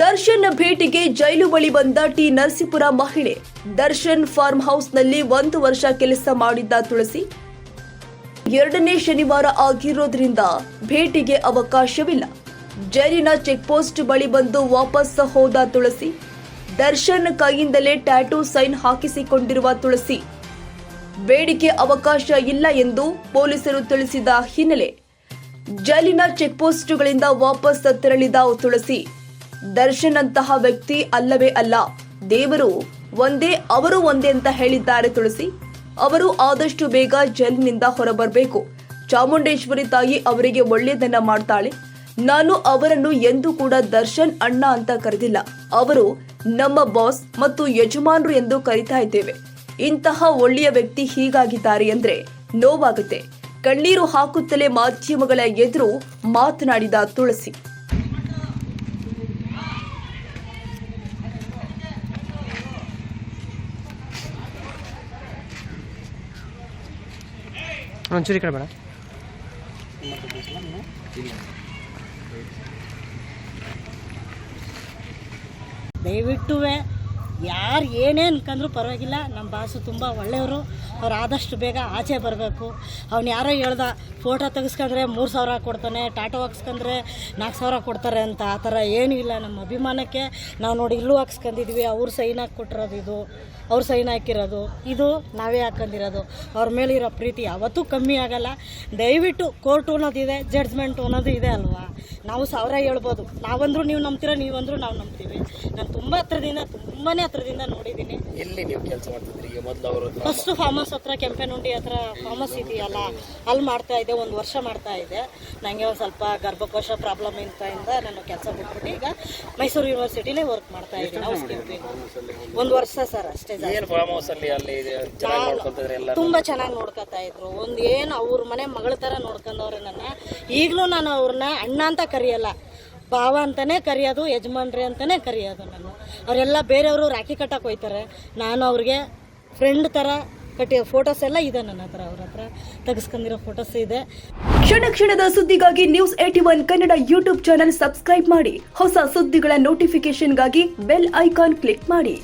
ದರ್ಶನ್ ಭೇಟಿಗೆ ಜೈಲು ಬಳಿ ಬಂದ ಟಿ ನರಸೀಪುರ ಮಹಿಳೆ. ದರ್ಶನ್ ಫಾರ್ಮ್ ಹೌಸ್ನಲ್ಲಿ ಒಂದು ವರ್ಷ ಕೆಲಸ ಮಾಡಿದ್ದ ತುಳಸಿ ಎರಡನೇ ಶನಿವಾರ ಆಗಿರೋದ್ರಿಂದ ಭೇಟಿಗೆ ಅವಕಾಶವಿಲ್ಲ. ಜೈಲಿನ ಚೆಕ್ಪೋಸ್ಟ್ ಬಳಿ ಬಂದು ವಾಪಸ್ ಹೋದ ತುಳಸಿ, ದರ್ಶನ್ ಕೈಯಿಂದಲೇ ಟ್ಯಾಟೂ ಸೈನ್ ಹಾಕಿಸಿಕೊಂಡಿರುವ ತುಳಸಿ. ಬೇಡಿಕೆ ಅವಕಾಶ ಇಲ್ಲ ಎಂದು ಪೊಲೀಸರು ತಿಳಿಸಿದ ಹಿನ್ನೆಲೆ ಜೈಲಿನ ಚೆಕ್ಪೋಸ್ಟ್ಗಳಿಂದ ವಾಪಸ್ ತೆರಳಿದ ತುಳಸಿ. ದರ್ಶನ್ ಅಂತಹ ವ್ಯಕ್ತಿ ಅಲ್ಲವೇ ಅಲ್ಲ. ದೇವರು ಒಂದೇ, ಅವರು ಒಂದೇ ಅಂತ ಹೇಳಿದ್ದಾರೆ ತುಳಸಿ. ಅವರು ಆದಷ್ಟು ಬೇಗ ಜೈಲಿನಿಂದ ಹೊರಬರಬೇಕು. ಚಾಮುಂಡೇಶ್ವರಿ ತಾಯಿ ಅವರಿಗೆ ಒಳ್ಳೆಯದನ್ನ ಮಾಡ್ತಾಳೆ. ನಾನು ಅವರನ್ನು ಎಂದೂ ಕೂಡ ದರ್ಶನ್ ಅಣ್ಣ ಅಂತ ಕರೆದಿಲ್ಲ. ಅವರು ನಮ್ಮ ಬಾಸ್ ಮತ್ತು ಯಜಮಾನರು ಎಂದು ಕರಿತಾ ಇದ್ದೇವೆ. ಇಂತಹ ಒಳ್ಳೆಯ ವ್ಯಕ್ತಿ ಹೀಗಾಗಿದ್ದಾರೆ ಅಂದ್ರೆ ನೋವಾಗುತ್ತೆ. ಕಣ್ಣೀರು ಹಾಕುತ್ತಲೇ ಮಾಧ್ಯಮಗಳ ಎದುರು ಮಾತನಾಡಿದ ತುಳಸಿ. ಒಂಚೂರು ಈ ಕಡೆ ಬೇಡ. ದಯವಿಟ್ಟು ಯಾರು ಏನೇ ಅನ್ಕಂದ್ರೂ ಪರವಾಗಿಲ್ಲ. ನಮ್ಮ ಬಾಸು ತುಂಬ ಒಳ್ಳೆಯವರು. ಅವ್ರು ಆದಷ್ಟು ಬೇಗ ಆಚೆ ಬರಬೇಕು. ಅವ್ನು ಯಾರೋ ಹೇಳ್ದ ಫೋಟೋ ತೆಗೆಸ್ಕೊಂಡ್ರೆ ಮೂರು ಸಾವಿರ ಕೊಡ್ತಾನೆ ಟಾಟೋ ಹಾಕ್ಸ್ಕೊಂಡ್ರೆ ನಾಲ್ಕು ಸಾವಿರ ಕೊಡ್ತಾರೆ ಅಂತ. ಆ ಥರ ಏನೂ ಇಲ್ಲ. ನಮ್ಮ ಅಭಿಮಾನಕ್ಕೆ ನಾವು ನೋಡಿ ಇಲ್ಲೂ ಹಾಕ್ಸ್ಕೊಂಡಿದ್ವಿ ಅವ್ರು ಸೈನ್ ಹಾಕಿ ಕೊಟ್ಟಿರೋದು ಇದು ಅವ್ರು ಸೈನ್ ಹಾಕಿರೋದು. ಇದು ನಾವೇ ಹಾಕೊಂಡಿರೋದು ಅವ್ರ ಮೇಲಿರೋ ಪ್ರೀತಿ ಯಾವತ್ತೂ ಕಮ್ಮಿ ಆಗಲ್ಲ. ದಯವಿಟ್ಟು ಕೋರ್ಟು ಅನ್ನೋದಿದೆ ಜಡ್ಜ್ಮೆಂಟು ಅನ್ನೋದು ಇದೆ ಅಲ್ವಾ? ನಾವು ಸಾವಿರ ಹೇಳ್ಬೋದು. ನಾವಂದ್ರೂ ನೀವು ನಂಬ್ತೀರ ನೀವಂದ್ರೂ ನಾವು ನಂಬ್ತೀವಿ. ನಾನು ತುಂಬ ಹತ್ರದಿಂದ ತುಂಬಾ ಹತ್ರದಿಂದ ನೋಡಿದ್ದೀನಿ. ಎಲ್ಲಿ ನೀವು ಕೆಲಸ ಮಾಡ್ತಿದ್ರಿ ಮೊದಲು ಅವರು ಫಸ್ಟ್ ಫಾರ್ಮಸ್ ಹತ್ರ ಕೆಂಪೇನುಂಡಿ ಹತ್ರ ಫಾರ್ಮಸ್ ಇದೆಯಲ್ಲ ಅಲ್ಲಿ ಮಾಡ್ತಾ ಇದ್ದೆ ಒಂದು ವರ್ಷ ಮಾಡ್ತಾ ಇದ್ದೆ ನನಗೆ ಒಂದು ಸ್ವಲ್ಪ ಗರ್ಭಕೋಶ ಪ್ರಾಬ್ಲಮ್ ಇಂದ ನಾನು ಕೆಲಸ ಬಿಟ್ಬಿಟ್ಟು ಈಗ ಮೈಸೂರು ಯೂನಿವರ್ಸಿಟಿಲೇ ವರ್ಕ್ ಮಾಡ್ತಾ ಇದ್ದೀನಿ. ಹೌಸ್ ಕೀಪಿಂಗ್ ಒಂದು ವರ್ಷ ಸರ್ ಅಷ್ಟೇ ತುಂಬಾ ಚೆನ್ನಾಗಿ ನೋಡ್ಕೊತಾ ಇದ್ರು. ಒಂದು ಏನು ಅವ್ರ ಮನೆ ಮಗಳ ಥರ ನೋಡ್ಕೊಂಡವ್ರೆ ನನ್ನ. ಈಗಲೂ ನಾನು ಅವ್ರನ್ನ ಅಣ್ಣ ಅಂತ ಕರೆಯಲ್ಲ ಭಾವ ಅಂತಲೇ ಕರೆಯೋದು ಯಜಮಾನ್ರಿ ಅಂತಲೇ ಕರೆಯೋದು ನಾನು. ಅವರೆಲ್ಲ ಬೇರೆಯವರು ರಾಖಿ ಕಟ್ಟಕ್ಕೆ ಹೋಯ್ತಾರೆ. ನಾನು ಅವ್ರಿಗೆ ಫ್ರೆಂಡ್ ಥರ ಕಟ್ಟಿ ಫೋಟೋಸ್ ಎಲ್ಲ ಇದೆ ನನ್ನ ಹತ್ರ, ಅವ್ರ ಹತ್ರ ತೆಗೆಸ್ಕೊಂಡಿರೋ ಫೋಟೋಸ್ ಇದೆ. ಕ್ಷಣ ಕ್ಷಣದ ಸುದ್ದಿಗಾಗಿ news AT one Kannada YouTube channel subscribe ಮಾಡಿ. ಹೊಸ ಸುದ್ದಿಗಳ ನೋಟಿಫಿಕೇಶನ್ಗಾಗಿ ಬೆಲ್ ಐಕಾನ್ ಕ್ಲಿಕ್ ಮಾಡಿ.